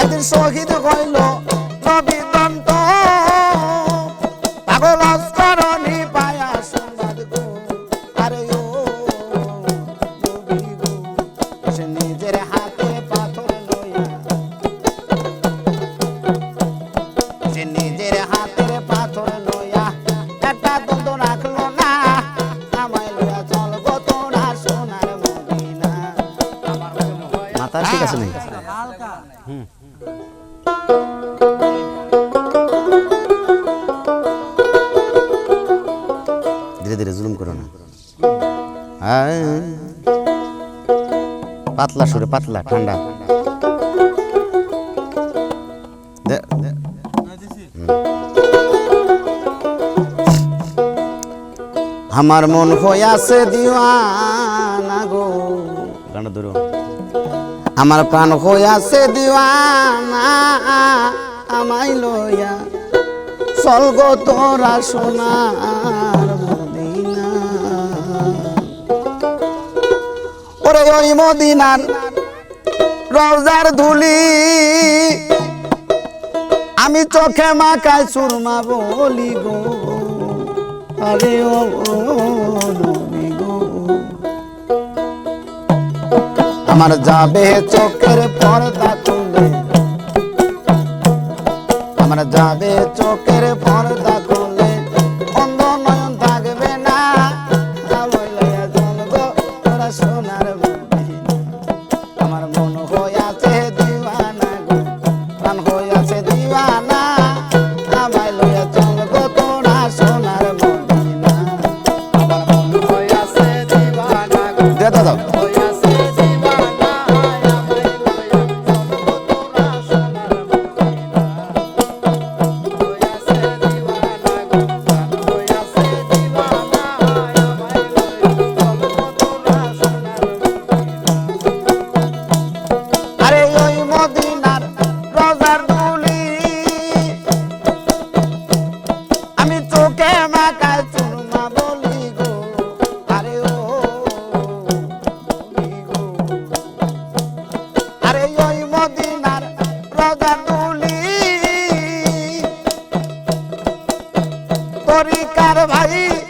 একদিন শহীদ হইল নবী দন্ত পাগল অস্করণী পায়া সংবাদ গো। আরে ও সে নিজের হাতে পাথর লইয়া। সে নিজের হাতের পাথর লইয়া একটা দ্বন্দ্ব রাখল না। আমায় লইয়া চল গো তোরা সোনার মদিনা। মাথা ঠিক আছে নাকি? ধীরে ধীরে জুলুম করো না। পাতলা সুরে পাতলা, ঠান্ডা। আমার মন হইয়াছে দিওয়ানা গো। গানটা ধরো। আমার প্রাণ হইয়াছে দিওয়ানা, আমায় লইয়া চল গো তোরা সোনার মদিনার রওজার ধুলি। আমি চোখে মাকায় সুরমা বলি গো। আরে ও আমার যাবে চোখের পর্দা তুলে আমার যাবে চোখের পর্দা খুলে। অন্ধ নয়ন থাকবে না। সোনার cara vai.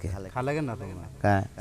কার গান খালেকে খালেকের না তোমার হ্যাঁ